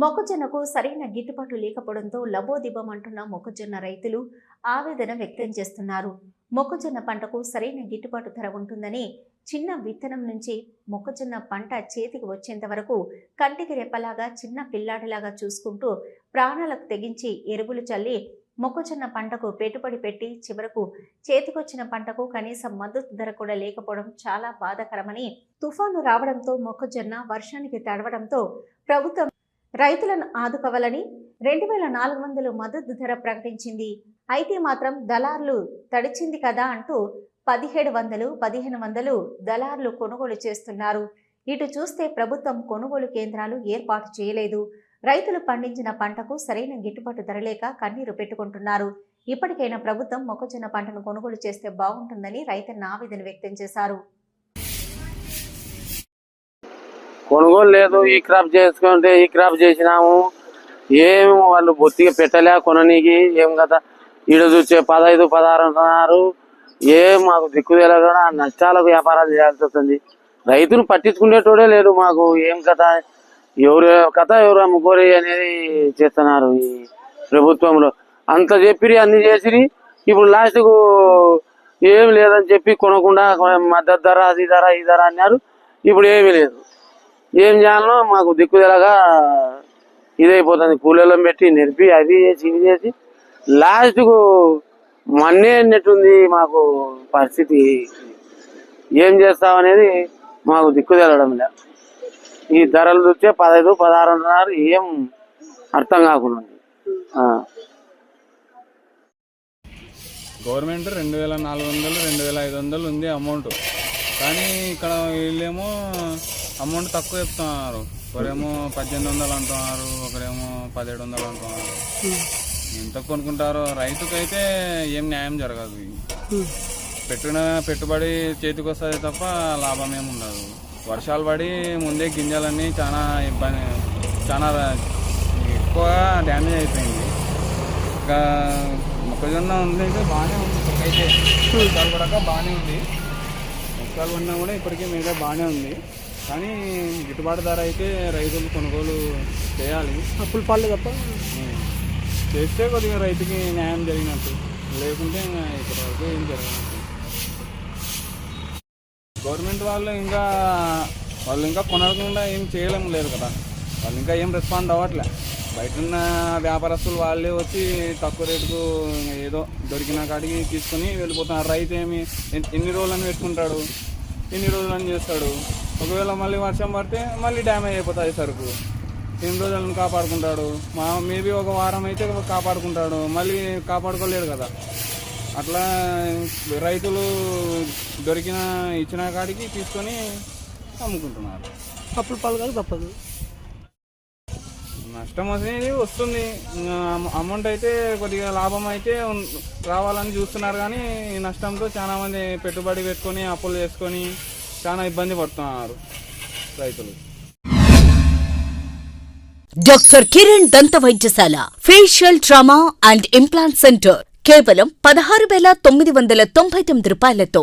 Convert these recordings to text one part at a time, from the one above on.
మొక్కజొన్నకు సరైన గిట్టుబాటు లేకపోవడంతో లబోదిబం అంటున్న మొక్కజొన్న రైతులు ఆవేదన వ్యక్తం చేస్తున్నారు. మొక్కజొన్న పంటకు సరైన గిట్టుబాటు ధర ఉంటుందని చిన్న విత్తనం నుంచి మొక్కజొన్న పంట చేతికి వచ్చేంత వరకు కంటికి రెప్పలాగా చిన్న పిల్లాడిలాగా చూసుకుంటూ ప్రాణాలకు తెగించి ఎరువులు చల్లి మొక్కజొన్న పంటకు పెట్టుబడి పెట్టి చివరకు చేతికొచ్చిన పంటకు కనీసం మద్దతు ధర కూడా లేకపోవడం చాలా బాధాకరమని తుఫాను రావడంతో మొక్కజొన్న వర్షానికి తడవడంతో ప్రభుత్వం రైతులను ఆదుకోవాలని రెండు వేల నాలుగు వందల మద్దతు ధర ప్రకటించింది. అయితే మాత్రం దళార్లు తడిచింది కదా అంటూ పదిహేడు వందలు పదిహేను వందలు దళార్లు కొనుగోలు చేస్తున్నారు. ఇటు చూస్తే ప్రభుత్వం కొనుగోలు కేంద్రాలు ఏర్పాటు చేయలేదు. రైతులు పండించిన పంటకు సరైన గిట్టుబాటు ధర లేక కన్నీరు పెట్టుకుంటున్నారు. ఇప్పటికైనా ప్రభుత్వం మొక్కజొన్న పంటను కొనుగోలు చేస్తే బాగుంటుందని రైతన్న ఆవేదన వ్యక్తం చేశారు. కొనుగోలు లేదు ఈ క్రాప్ చేసుకుంటే ఈ క్రాప్ చేసినాము. ఏమి వాళ్ళు బొత్తిగా పెట్టలే కొననీకి ఏం కదా. ఈడ చూసే పదహైదు పదహారు అంటున్నారు. ఏం మాకు దిక్కు తెలియకుండా నష్టాలకు వ్యాపారాలు చేయాల్సి వస్తుంది. రైతులు పట్టించుకునేటోడే లేడు మాకు ఏం కథ? ఎవరు కథ ఎవరు అమ్ముకోరి అనేది చేస్తున్నారు ఈ ప్రభుత్వంలో. అంత చెప్పిరి అన్ని చేసిరి. ఇప్పుడు లాస్ట్కు ఏం లేదని చెప్పి కొనకుండా మద్దతు ధర అది ధర ఈ ధర అన్నారు. ఇప్పుడు ఏమీ లేదు. ఏం చేయాలనో మాకు దిక్కు తెలగా ఇదైపోతుంది. కూలీలను పెట్టి నిరిపి అది చేసి ఇది చేసి లాస్ట్కు మన్నే అన్నట్టుంది మాకు పరిస్థితి. ఏం చేస్తామనేది మాకు దిక్కు తెలడం లే. ఈ ధరలు చూస్తే పదహైదు పదహారు ఏం అర్థం కాకుండా గవర్నమెంట్ రెండు వేల నాలుగు వందలు రెండు వేల ఐదు వందలు ఉంది అమౌంట్. కానీ ఇక్కడ వీళ్ళేమో అమౌంట్ తక్కువ చెప్తున్నారు. ఒకరేమో పద్దెనిమిది వందలు అంటున్నారు ఒకరేమో పదిహేడు వందలు అంటున్నారు. ఎంత కొనుక్కుంటారో రైతుకైతే ఏం న్యాయం జరగదు. పెట్టిన పెట్టుబడి చేతికి వస్తుంది తప్ప లాభం ఏమి ఉండదు. వర్షాలు పడి ముందే గింజలన్నీ చాలా ఇబ్బంది చాలా ఎక్కువగా డ్యామేజ్ అయిపోయింది. ఇంకా మొక్కజొన్న ఉంది అయితే బాగానే ఉంది. వర్షాలు పడక బాగానే ఉంది. వర్షాలు పడినా కూడా ఇప్పటికీ మీద బాగానే ఉంది. కానీ గిట్టుబాటు ధర అయితే రైతులు కొనుగోలు చేయాలి. అప్పులు పాలు తప్ప. చేస్తే కొద్దిగా రైతుకి న్యాయం జరిగినట్టు. లేకుంటే ఇంకా ఇప్పటి వరకు ఏం జరగనట్టు. గవర్నమెంట్ వాళ్ళు ఇంకా వాళ్ళు ఇంకా కొనకుండా ఏం చేయలేం లేదు కదా. వాళ్ళు ఇంకా ఏం రెస్పాండ్ అవ్వట్లే. బయట ఉన్న వ్యాపారస్తులు వాళ్ళే వచ్చి తక్కువ రేటుకు ఏదో దొరికిన కాడికి తీసుకొని వెళ్ళిపోతున్నారు. రైతు ఏమి ఎన్- ఎన్ని రోజులని పెట్టుకుంటాడు? ఎన్ని అని చేస్తాడు? ఒకవేళ మళ్ళీ వర్షం పడితే మళ్ళీ డ్యామేజ్ అయిపోతుంది సరుకు. ఎన్ని రోజులను కాపాడుకుంటాడు? మా మేబీ ఒక వారం అయితే కాపాడుకుంటాడు. మళ్ళీ కాపాడుకోలేడు కదా. అట్లా రైతులు దొరికిన ఇచ్చిన కాడికి తీసుకొని అమ్ముకుంటున్నారు. అప్పుడు పాలు కాదు తప్పదు. నష్టం అనేది వస్తుంది. అమౌంట్ అయితే కొద్దిగా లాభం అయితే రావాలని చూస్తున్నారు కానీ నష్టంతో చాలా మంది పెట్టుబడి పెట్టుకొని అప్పులు చేసుకొని చాలా ఇబ్బంది పడుతున్నారు రైతులు. డాక్టర్ కిరణ్ దంత వైద్యశాల facial trauma and implant centre కేవలం పదహారు వేల తొమ్మిది వందల తొంభై తొమ్మిది రూపాయలతో.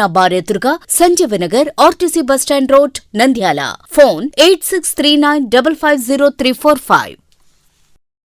అన్నపూర్ణ బార్ ఎదురుగా Sanjeevanagar RTC bus stand road Nandyal. Phone eight six three nine double five zero three four five.